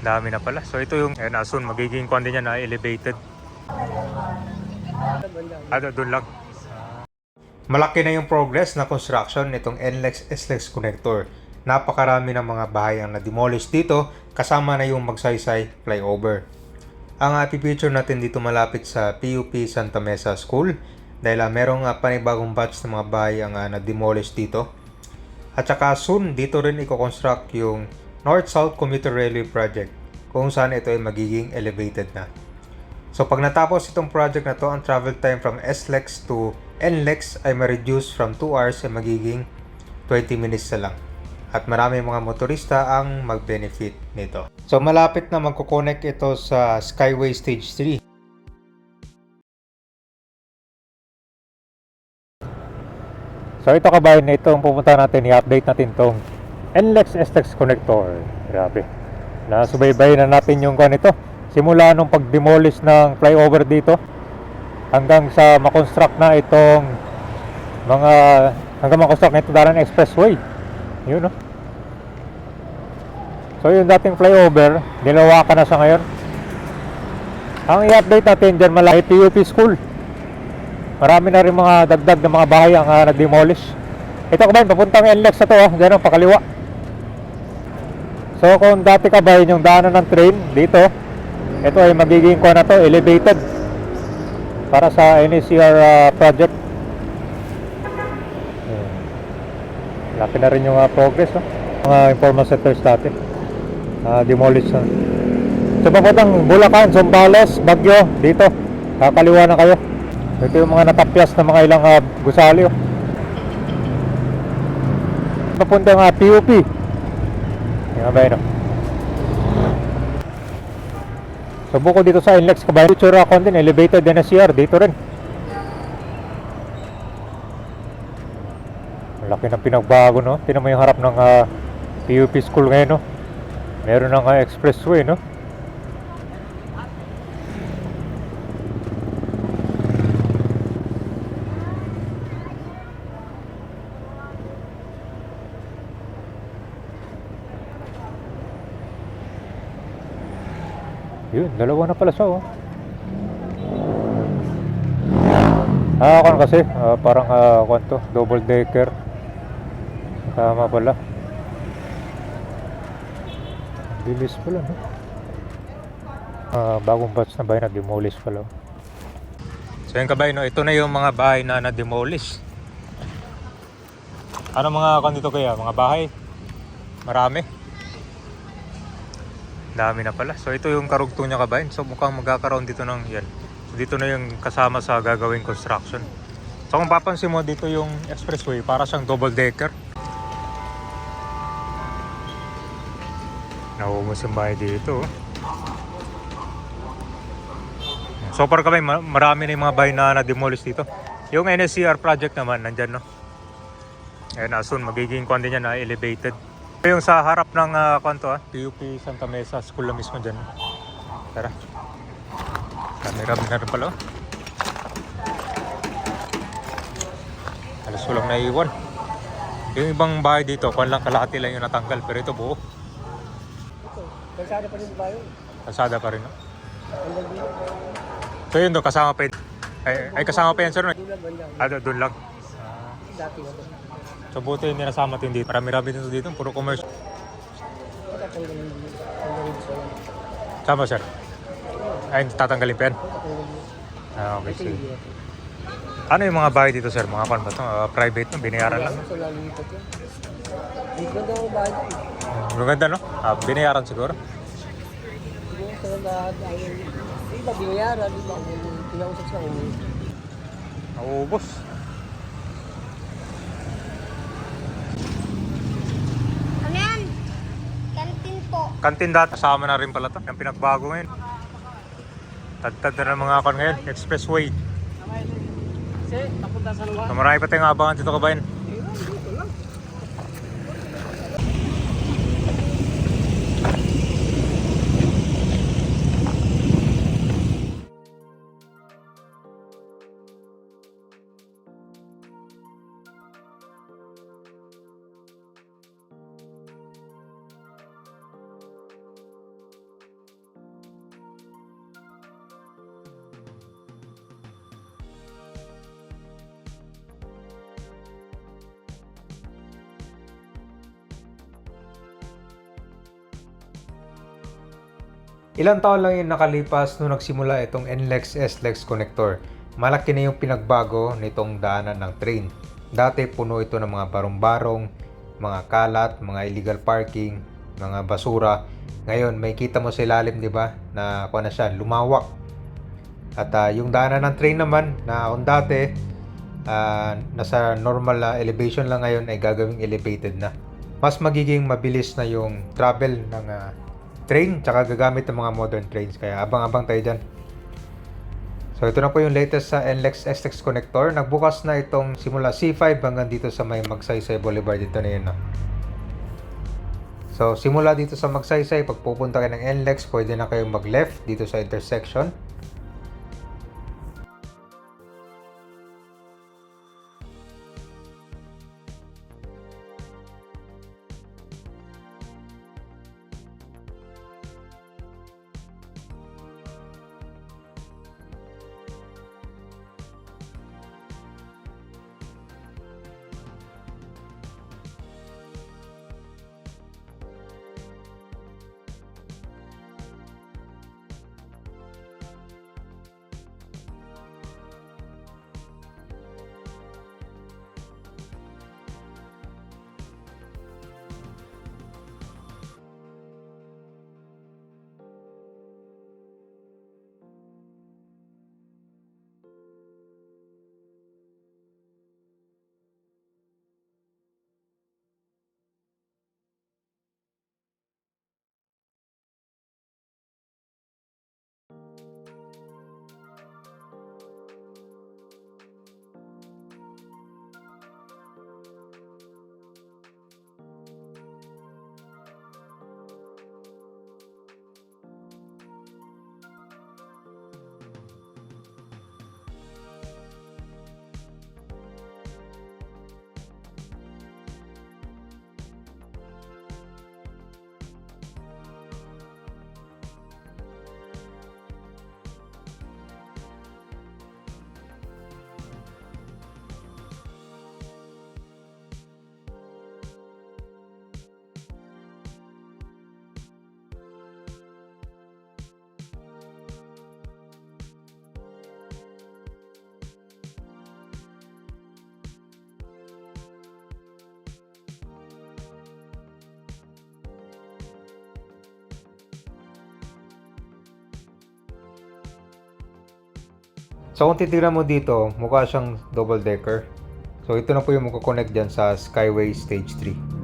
Dami na pala. So ito yung, ayun na, soon magiging kwan din yan na elevated. Ah, doon lang. Malaki na yung progress na construction nitong NLEX SLEX connector. Napakarami ng mga bahay ang na-demolish dito kasama na yung magsaysay flyover. Ang uh, picture natin dito malapit sa PUP Santa Mesa School dahil uh, merong uh, panibagong batch ng mga bahay ang uh, na-demolish dito. At saka soon dito rin i-construct yung North-South Commuter Railway Project kung saan ito ay magiging elevated na. So pag natapos itong project na to, ang travel time from SLEX to NLEX ay ma-reduce from 2 hours ay magiging 20 minutes na lang. At marami mga motorista ang mag-benefit nito. So malapit na magkoconnect ito sa Skyway Stage 3. So ito kabayan na ito pupunta natin, i-update natin tong NLEX SLEX connector. Grabe. Nasubaybay na natin yung kan ito. Simula nung pag-demolish ng flyover dito hanggang sa makonstruct na itong mga hanggang makonstruct na ito Daran Expressway. Yun no. So yung dating flyover, nilawakan na siya ngayon. Ang i-update natin dyan malaki PUP School. Marami na rin mga dagdag na mga bahay ang uh, na-demolish. Ito kabayan, papuntang NLEX na to, oh. dyan ang pakaliwa. So kung dati kabayan yung daanan ng train dito, ito ay magiging ko na to, elevated para sa NACR uh, project. Ayan. Laki na rin yung uh, progress, oh. mga informal sectors dati. Uh, demolish na. So papuntang Bulacan, Zambales, Bagyo, dito. Kakaliwa na kayo. Ito yung mga natapyas na mga ilang uh, gusali. Oh. Papuntang uh, PUP. Yan ba yun? oh. So buko dito sa Inlex kabayan, future account din, elevated NSCR, dito rin. Malaki ng pinagbago no. Tinan mo yung harap ng ah, PUP school ngayon no. Meron ng ah, expressway no. Yun, dalawa na pala siya oh. Ah, ako kasi, ah, parang ah, to, double decker. Tama pala. Bilis pala, no? Ah, bagong batch na bahay na demolish pala. oh. So yun kabay, no? ito na yung mga bahay na na-demolish. Ano mga dito kaya? Mga bahay? Marami? Dami na pala. So ito yung karugtong niya kabayan. So mukhang magkakaroon dito ng yan. So dito na yung kasama sa gagawing construction. So kung papansin mo dito yung expressway para siyang double decker. Nauumos yung bahay dito. oh. So far kami ma- marami na yung mga bahay na na-demolish dito. Yung NSCR project naman nandyan no. Ayan na soon magiging kwan din yan na elevated. Yung sa harap ng uh, kwanto ah, PUP Santa Mesa School na mismo dyan. Tara. Camera na rin pala. oh. Alas walang naiwan. Yung ibang bahay dito, kwan lang kalahati lang yung natanggal. Pero ito buo. Kalsada pa rin ba yun? Kalsada pa rin. No? Dito. So yun do, kasama pa yun. Ay, ay kasama pa yan sir. no? Dulan ba lang? Ah, do- doon lang. Dati na to. So buti yung ninasama ito dito. Marami-rami dito dito. Puro yan. Sama sir. Ay, tatanggalin pa yan. Ah, okay. year. Ano yung mga bahay dito sir? Mga kwan ba ito? Ah, private no? Binayaran lang. Sa lalipat yan. Dito daw bahay eh. Maganda no? Ah, binayaran siguro. Siguro sa lahat ay di ba binayaran, di ba? Pinausap sa ulo. Naubos. Ano yan? Kantin dati. Kasama na rin pala to. Yung pinagbago ngayon. Tagtad na ng mga kwan ngayon. Expressway. So, marami pa tayong abangan dito kabayan. Ilang taon lang yung nakalipas nung nagsimula itong NLEX SLEX connector. Malaki na yung pinagbago nitong daanan ng train. Dati puno ito ng mga barong-barong, mga kalat, mga illegal parking, mga basura. Ngayon, may kita mo sa ilalim, di ba, na kuha na siya, lumawak. At ah, yung daanan ng train naman, na on dati, ah, nasa normal na elevation lang ngayon ay gagawing elevated na. Mas magiging mabilis na yung travel ng ah, train tsaka gagamit ng mga modern trains kaya abang-abang tayo dyan. So ito na po yung latest sa NLEX SLEX connector. Nagbukas na itong simula C5 hanggang dito sa may Magsaysay Boulevard dito na yun. No? So simula dito sa Magsaysay, pag pupunta kayo ng NLEX, pwede na kayong mag-left dito sa intersection. So kung titignan mo dito, mukha siyang double decker. So ito na po yung magkoconnect dyan sa Skyway Stage 3.